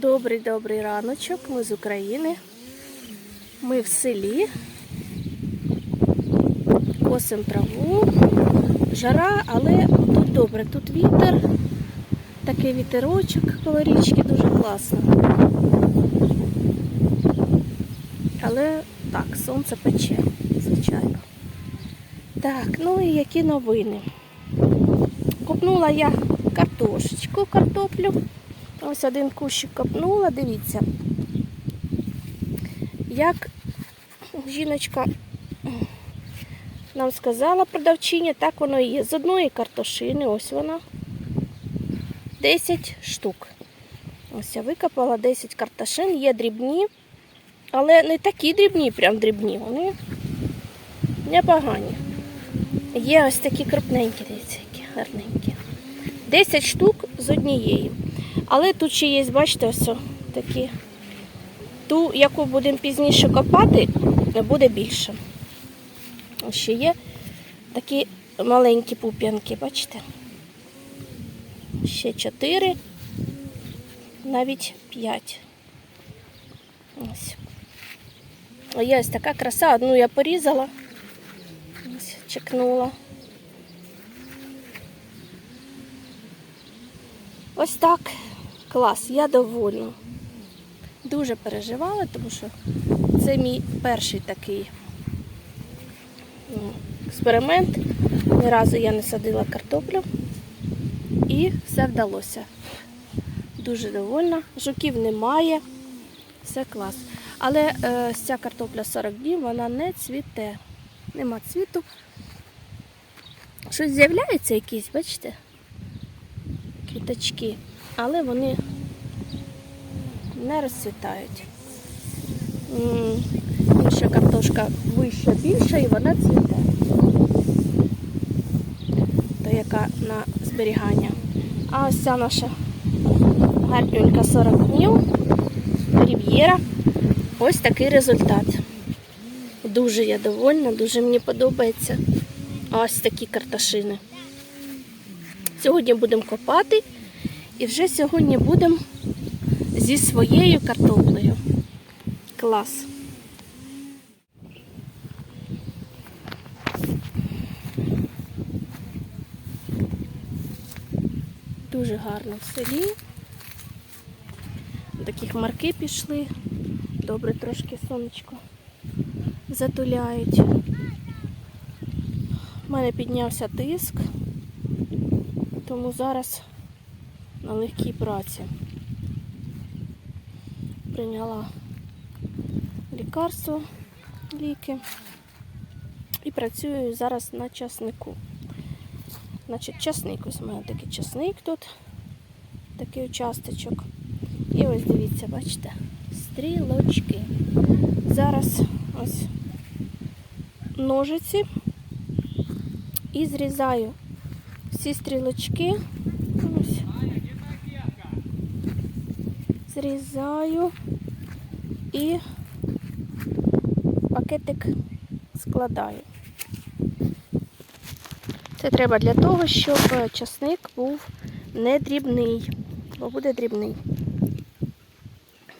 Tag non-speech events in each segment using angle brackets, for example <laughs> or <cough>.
Добрий добрий раночок. Ми з України. Ми в селі. Косим траву. Жара, але тут добре. Тут вітер. Такий вітерочок коло річки дуже класно. Але так, сонце пече, звичайно. Так, ну і які новини? Купнула я картошечку, картоплю. Ось один кущик копнула, дивіться. Як жіночка нам сказала продавчиня, так воно і є. З одної картошини, ось вона. 10 штук. Ось я викопала 10 картошин, є дрібні, але не такі дрібні, прям дрібні, вони непогані. Є ось такі крупненькі, дивіться, які гарненькі. 10 штук з однієї. Але тут ще є, бачите, ось такі. Ту, яку будемо пізніше копати, буде більше. Ще є такі маленькі пуп'янки, бачите? Ще 4, навіть 5. Ось. Є ось така краса. Одну я порізала. Ось, чекнула. Ось так. Клас, я довольна. Дуже переживала, тому що це мій перший такий ну, експеримент. Ні разу я не садила картоплю. І все вдалося. Дуже довольна. Жуків немає. Все клас. Але е, ця картопля 40 днів, вона не цвіте. Нема цвіту. Щось з'являється якісь, бачите? Квіточки. Але вони не розцвітають. Інша картошка вища, більша і вона цвіте. То яка на зберігання. А ось ця наша гарнюнька 40 днів. Рів'єра. Ось такий результат. Дуже я довольна, дуже мені подобається. Ось такі карташини. Сьогодні будемо копати і вже сьогодні будемо зі своєю картоплею. Клас. Дуже гарно в селі. Такі хмарки пішли. Добре трошки сонечко затуляють. У мене піднявся тиск, тому зараз на легкій праці. Прийняла лікарство, ліки і працюю зараз на часнику. Значить, часник, ось у мене такий часник тут, такий участочок. І ось дивіться, бачите, стрілочки. Зараз ось ножиці і зрізаю всі стрілочки. Ось. Зрізаю і пакетик складаю. Це треба для того, щоб часник був не дрібний, бо буде дрібний.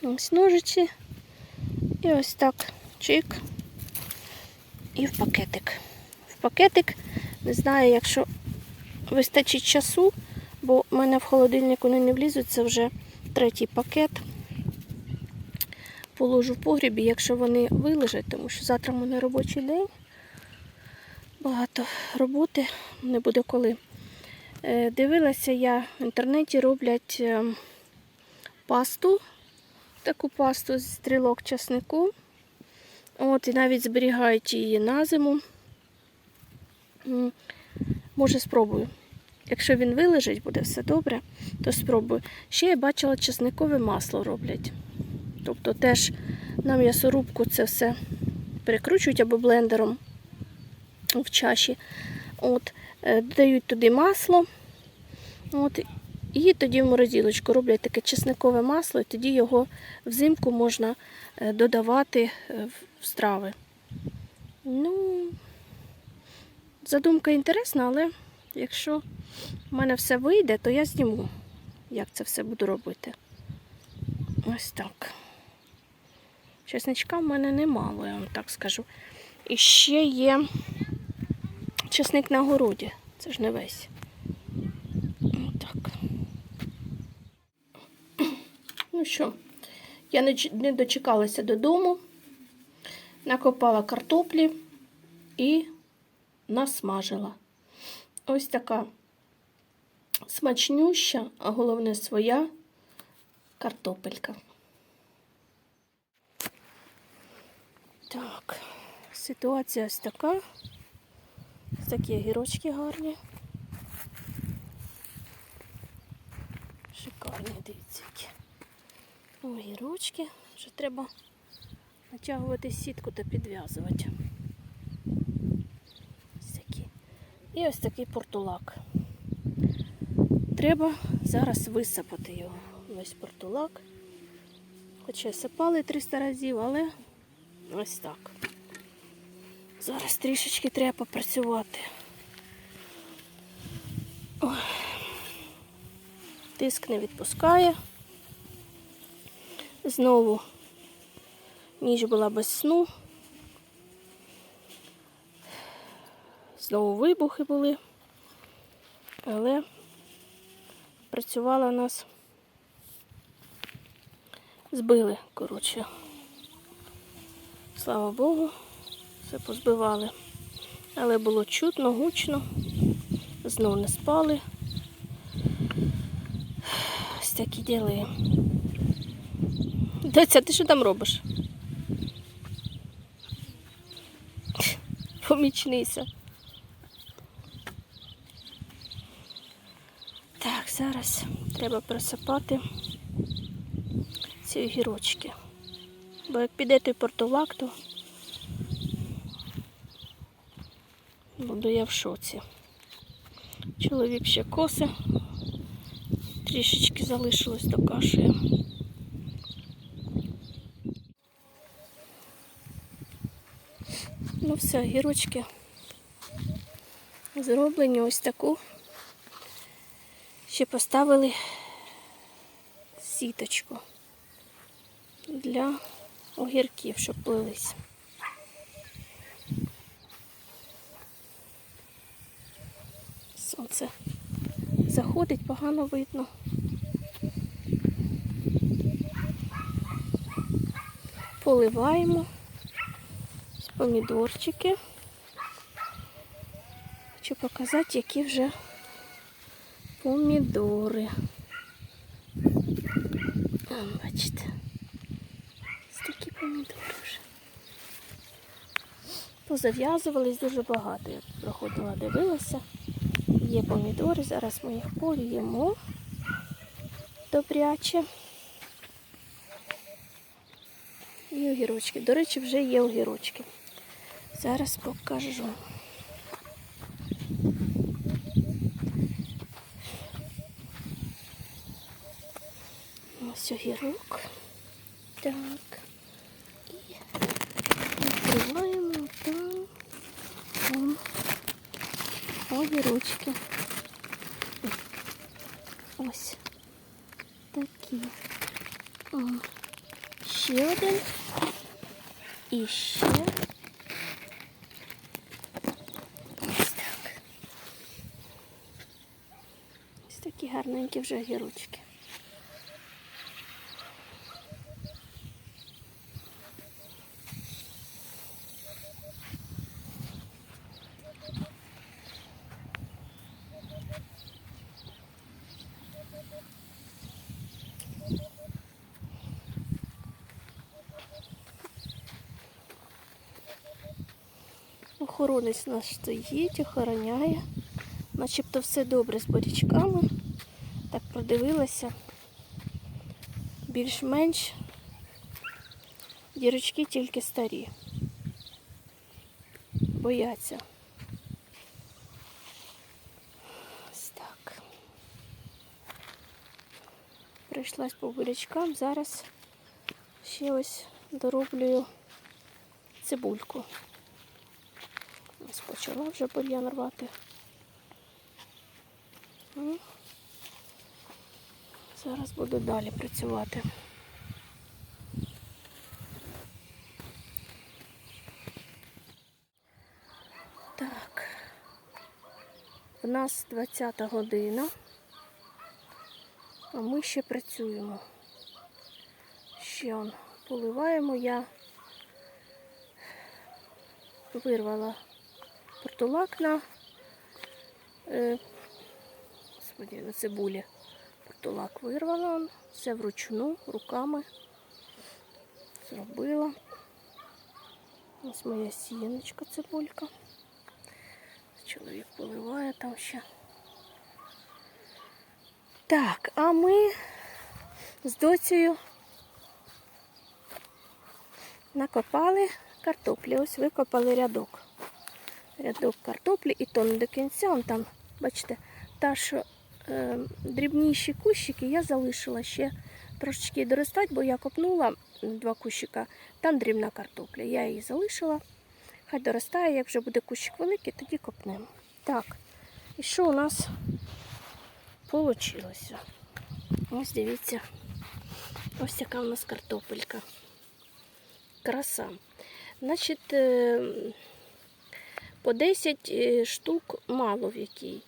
Ось ножиці. І ось так чик. І в пакетик. В пакетик, не знаю, якщо вистачить часу, бо в мене в холодильнику вони не влізуть, це вже третій пакет. Положу в погрібі, якщо вони вилежать, тому що завтра в мене робочий день. Багато роботи не буде коли. Е, Дивилася я в інтернеті роблять е, пасту, таку пасту з стрілок часнику. От, і навіть зберігають її на зиму. Може, спробую. Якщо він вилежить, буде все добре, то спробую. Ще я бачила, чесникове масло роблять. Тобто теж на м'ясорубку це все перекручують або блендером в чаші. От, е, додають туди масло. От, і тоді в морозилочку роблять таке чесникове масло, і тоді його взимку можна е, додавати е, в страви. Ну, задумка інтересна, але якщо в мене все вийде, то я зніму, як це все буду робити. Ось так. Чесничка в мене немало, я вам так скажу. І ще є чесник на городі. Це ж не весь. Так. Ну що, я не, дочекалася додому, накопала картоплі і насмажила. Ось така смачнюща, а головне своя картопелька. Так, ситуація ось така. Ось такі огірочки гарні. Шикарні, дивіться які. Огірочки. Вже треба натягувати сітку та підв'язувати. Ось такі. І ось такий портулак. Треба зараз висипати його. Весь портулак. Хоча сипали 300 разів, але ось так. Зараз трішечки треба попрацювати. Тиск не відпускає. Знову ніч була без сну. Знову вибухи були. Але працювала нас. Збили, коротше. Слава Богу, все позбивали. Але було чутно, гучно, знов не спали. Ось такі діли. Доця, ти що там робиш? Помічнися. Так, зараз треба присипати ці огірочки. Бо як піде той портулак, то буду я в шоці. Чоловік ще коси, трішечки залишилось до каші. Ну все, огірочки зроблені ось таку. Ще поставили сіточку для огірків, щоб плились. Сонце заходить, погано видно. Поливаємо помідорчики. Хочу показати, які вже помідори. Там, бачите. Ось такі помідори вже. Позав'язувались дуже багато. Я проходила, дивилася. Є помідори, зараз ми їх поліємо добряче. І огірочки. До речі, вже є огірочки. Зараз покажу. Ось огірок. Так. І відкриваємо там. Вон. Огірочки. Ось такі. О, ще один. І ще. Ось так. Ось такі гарненькі вже огірочки. Охоронець наш стоїть, охороняє. Начебто все добре з борічками. Так продивилася. Більш-менш дірочки тільки старі. Бояться. Ось так. Прийшлась по бурячкам. Зараз ще ось дороблюю цибульку почала вже бур'ян рвати. Ну, зараз буду далі працювати. Так, в нас 20 година, а ми ще працюємо. Ще поливаємо я, вирвала портулак на, е, на цибулі. Портулак вирвала, все вручну, руками зробила. Ось моя сіночка цибулька. Чоловік поливає там ще. Так, а ми з доцею накопали картоплі. Ось викопали рядок. Рядок картоплі і то не до кінця. Он там, бачите, та, що е, дрібніші кущики я залишила ще трошечки доростати, бо я копнула два кущика, там дрібна картопля. Я її залишила. Хай доростає, як вже буде кущик великий, тоді копнемо. Так, і що у нас вийшло? Ось дивіться, ось така у нас картопелька. Краса. Значить, е, по 10 е, штук мало в якій.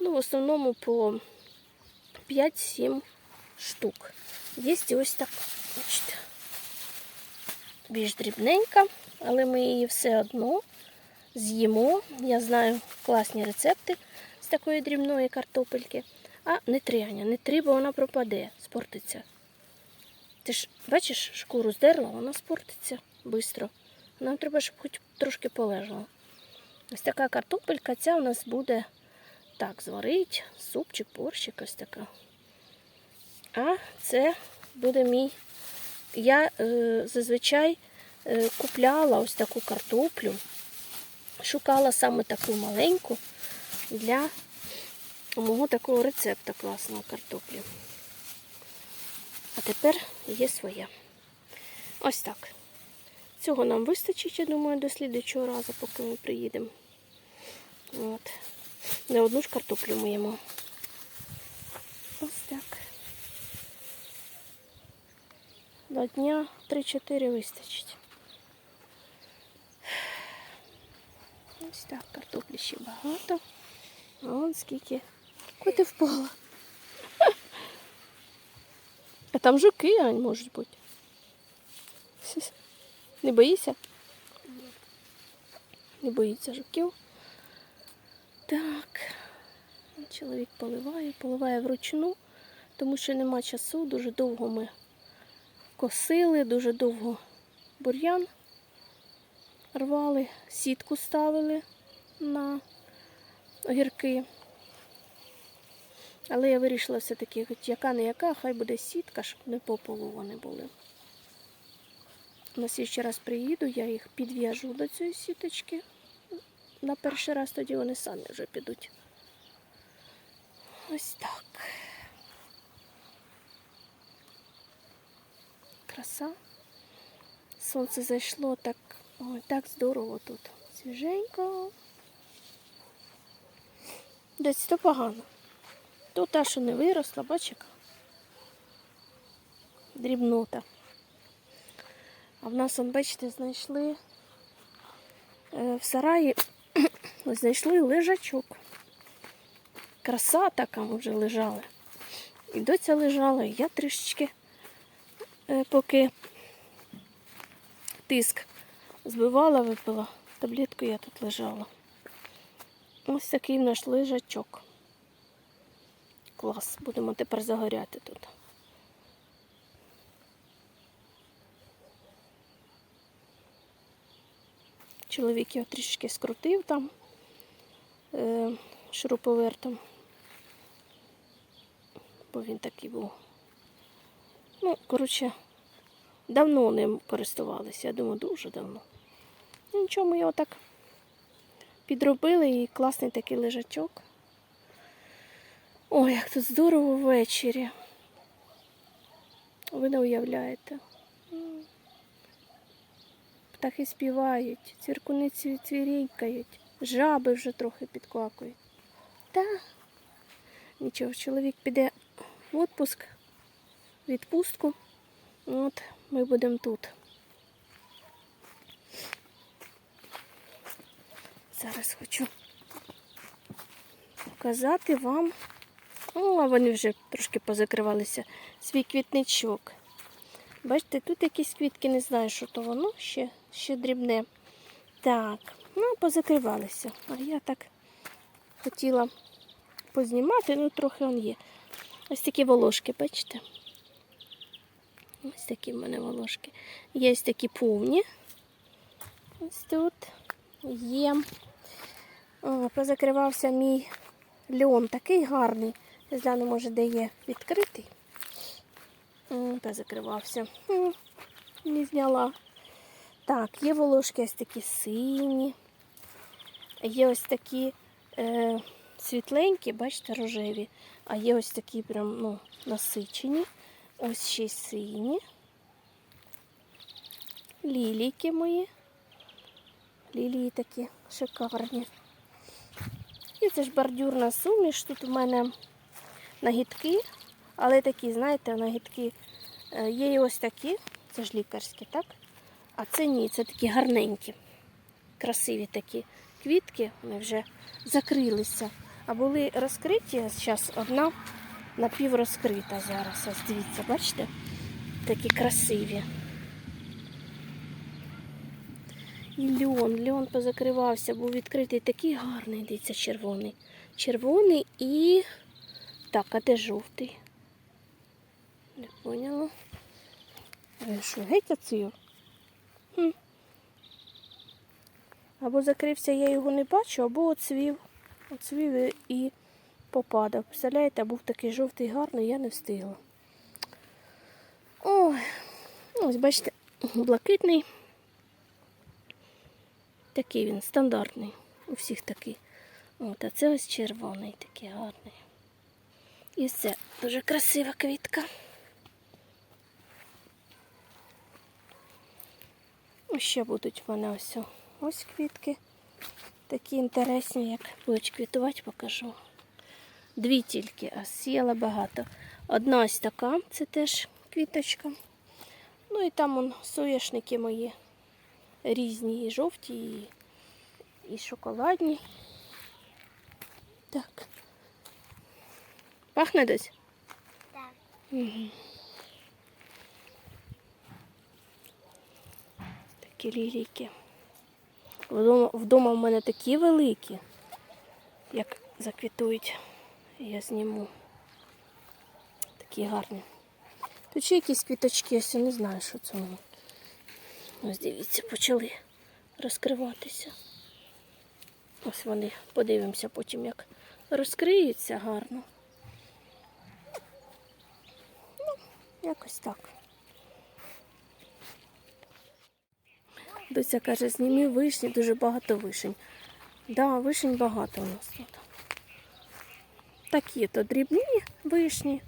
Ну, в основному по 5-7 штук. Є ось так, бачите, більш дрібненька, але ми її все одно з'їмо. Я знаю класні рецепти з такої дрібної картопельки. А не три, Аня, не три, бо вона пропаде, спортиться. Ти ж бачиш, шкуру здерла, вона спортиться швидко. Нам треба, щоб хоч трошки полежала. Ось така картопелька, ця у нас буде так, зварить, супчик, борщик, ось така. А це буде мій. Я е, зазвичай е, купляла ось таку картоплю, шукала саме таку маленьку для мого такого рецепта класного картоплі. А тепер є своя. Ось так. Цього нам вистачить, я думаю, до слідчого разу, поки ми приїдемо. От. Не одну ж картоплю миємо. Ось так. До дня 3-4 вистачить. Ось так, картоплі ще багато. А он скільки. Куди ти впала? А там жуки, Ань, можуть бути. <laughs> Не боїшся? Не боїться жуків. Так. Чоловік поливає, поливає вручну, тому що нема часу, дуже довго ми косили, дуже довго бур'ян рвали, сітку ставили на огірки. Але я вирішила все-таки, хоч яка не яка, хай буде сітка, щоб не по полу вони були. На ще раз приїду, я їх підв'яжу до цієї сіточки. На перший раз тоді вони самі вже підуть. Ось так. Краса. Сонце зайшло так, ой, так здорово тут. Свіженько. Десь то погано. То та, що не виросла, бач. Дрібнота. А в нас, бачите, знайшли е, в сараї, знайшли лежачок. Краса така вже лежали. І доця лежала, і я трішечки, е, поки тиск збивала, випила, таблетку я тут лежала. Ось такий наш лежачок. Клас, будемо тепер загоряти тут. Чоловік його трішки скрутив там шуруповертом, бо він такий був. Ну, коротше, давно ним користувалися, я думаю, дуже давно. Ну, нічого, ми його так підробили і класний такий лежачок. Ой, як тут здорово ввечері. Ви не уявляєте. Птахи співають, цвіркуниці цвірінькають, жаби вже трохи підквакують. Та нічого, чоловік піде в відпуск, відпустку. От ми будемо тут. Зараз хочу показати вам. О, вони вже трошки позакривалися. Свій квітничок. Бачите, тут якісь квітки, не знаю, що то воно ще, ще дрібне. Так, ну, позакривалися. А я так хотіла познімати, ну трохи он є. Ось такі волошки, бачите? Ось такі в мене волошки. Є ось такі повні. Ось тут є. О, позакривався мій льон, такий гарний. Я гляну, може, де є відкритий. Позакривався. Не зняла. Так, є волошки ось такі сині. Є ось такі е, світленькі, бачите, рожеві. А є ось такі прям ну, насичені. Ось ще й сині. Лілійки мої. Лілії такі шикарні. І це ж бордюрна суміш. Тут у мене нагідки, але такі, знаєте, нагідки е, є і ось такі, це ж лікарські, так? А це ні, це такі гарненькі, красиві такі квітки, вони вже закрилися. А були розкриті, зараз одна напіврозкрита зараз. Ось дивіться, бачите? Такі красиві. І льон, льон позакривався, був відкритий такий гарний, дивіться, червоний. Червоний і. Так, а де жовтий? Не поняла. Е, Що, геть оцю? Хм. Або закрився, я його не бачу, або оцвів. Оцвів і- попадав. Представляєте, був такий жовтий гарний, я не встигла. Ой, ну, ось бачите, блакитний. Такий він стандартний. У всіх такий. От, а це ось червоний такий гарний. І це дуже красива квітка. Ще будуть в мене ось. Ось квітки. Такі інтересні, як будуть квітувати, покажу. Дві тільки, а сіяла багато. Одна ось така, це теж квіточка. Ну і там он соняшники мої різні, і жовті, і, і шоколадні. Так. Пахне десь? Так. Угу. Такі лілійки. Вдома, вдома в мене такі великі, як заквітують. Я зніму. Такі гарні. Тут ще якісь квіточки, я не знаю, що це воно. Ось дивіться, почали розкриватися. Ось вони, подивимося потім, як розкриються гарно. Ну, якось так. Доця каже, знімі вишні, дуже багато вишень. Да, вишень багато у нас тут. Такі то дрібні вишні,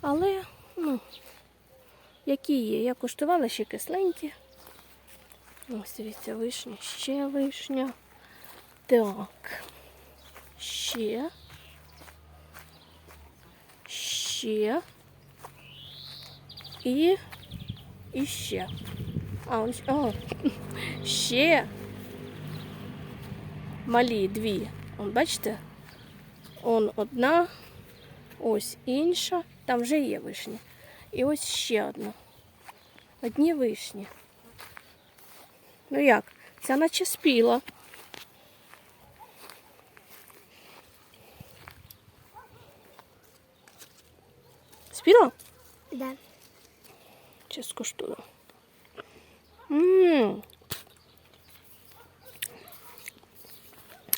але, ну, які є. Я куштувала ще кисленькі. Ось дивіться, вишня, ще вишня. Так. Ще. Ще. І. І ще. А, он, о, ще малі дві. Он, бачите? Он одна, ось інша. Там вже є вишні. І ось ще одна. Одні вишні. Ну як? Ця наче спіла. Спіла? Да. Чи скуштую?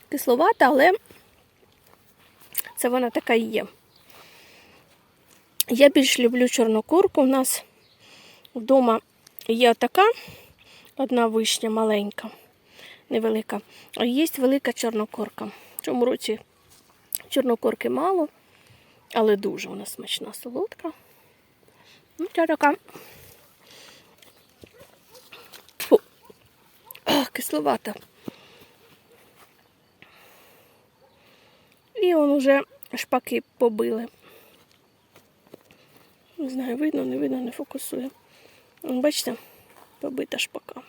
Кисловата, але це вона така і є. Я більш люблю чорнокурку. У нас вдома є така одна вишня маленька, невелика. А є велика чорнокорка. В цьому році чорнокорки мало, але дуже вона смачна, солодка. Ну, ця така А, кисловата. І он уже шпаки побили. Не знаю, видно, не видно, не фокусує. Бачите, побита шпаками.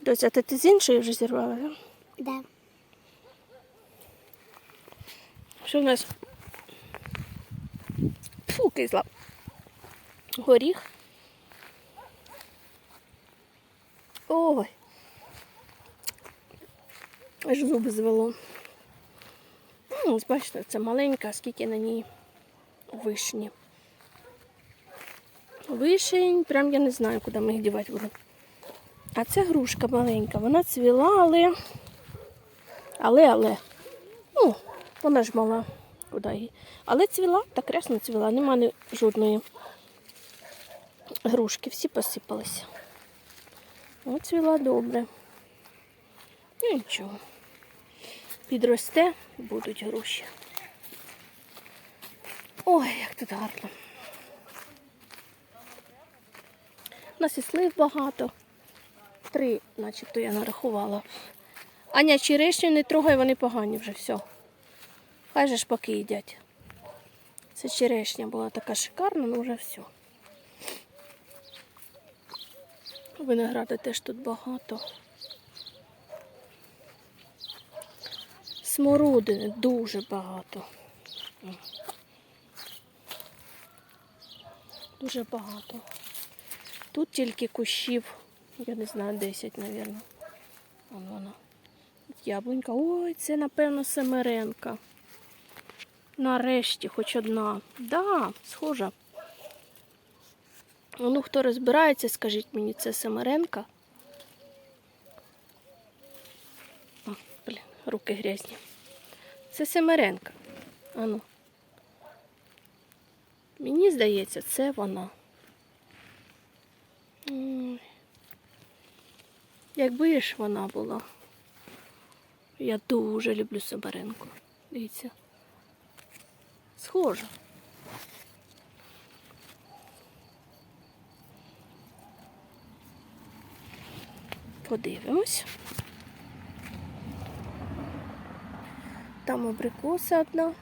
Доця, ти, ти з іншої вже зірвала, так? Да. Що в нас? Фу, кисла. Горіх. Ой. Аж зуби звело. Ну, ось бачите, це маленька, скільки на ній вишні. Вишень, прям я не знаю, куди ми їх дівати буду. А це грушка маленька, вона цвіла, але. Але, але. Ну, вона ж мала. Куди її. Але цвіла, так рясно цвіла, нема жодної грушки, всі посипалися. От цвіла добре. Ну нічого. Підросте, будуть груші. Ой, як тут гарно. У нас і слив багато. Три, начебто я нарахувала. Аня, черешню не трогай, вони погані вже все. Хай же ж поки їдять. Це черешня була така шикарна, ну вже все. Винограду теж тут багато. Смородини дуже багато. Дуже багато. Тут тільки кущів, я не знаю, 10, мабуть. Вон вона. Яблунька. Ой, це, напевно, семеренка. Нарешті, хоч одна. Да, схожа. Ну, хто розбирається, скажіть мені, це семеренка. О, блін, руки грязні. Це семеренка. Ану. Мені здається, це вона. Якби ж вона була. Я дуже люблю Семеренку. Дивіться. Схожа. Подивимось. Там абрикоса одна.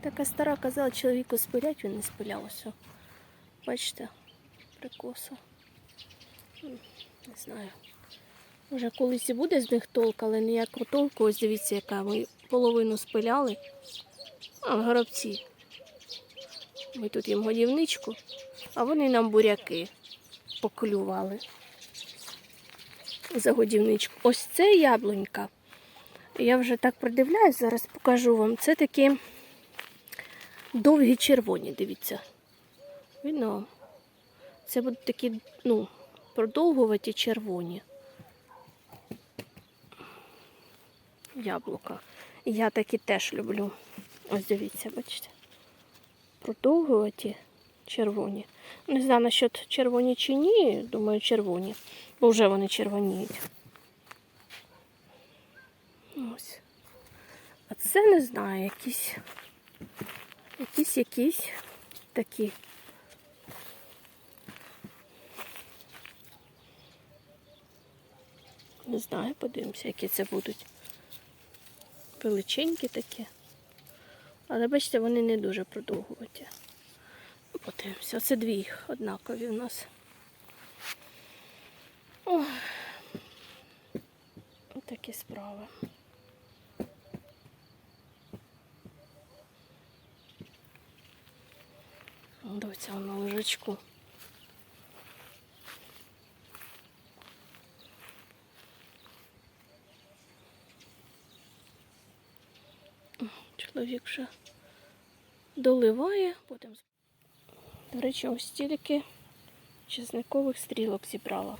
Така стара казала, чоловіку спилять, він не спиляв усе. Бачите, абрикоса. Не знаю. Може колись і буде з них толк, але ніякого толку. Ось дивіться, яка ми половину спиляли. А, горобці. Ми тут їм годівничку, а вони нам буряки поклювали за годівничку. Ось це яблунька. Я вже так придивляюсь, зараз покажу вам. Це такі довгі червоні, дивіться. Видно? Це будуть такі, ну, продовгуваті червоні. Яблука. Я такі теж люблю. Ось дивіться, бачите. Продовгуваті червоні. Не знаю, насчет червоні чи ні, думаю, червоні. Бо вже вони червоніють. Ось. А це не знаю, якісь. Якісь якісь такі. Не знаю, подивимося, які це будуть. Величенькі такі. Але бачите, вони не дуже продовгуваті. Ну, Подивимося. Це дві однакові у нас. Ох. Такі справи. Доця на лежачку. Чоловік вже доливає, потім. До речі, ось стільки чесникових стрілок зібрала.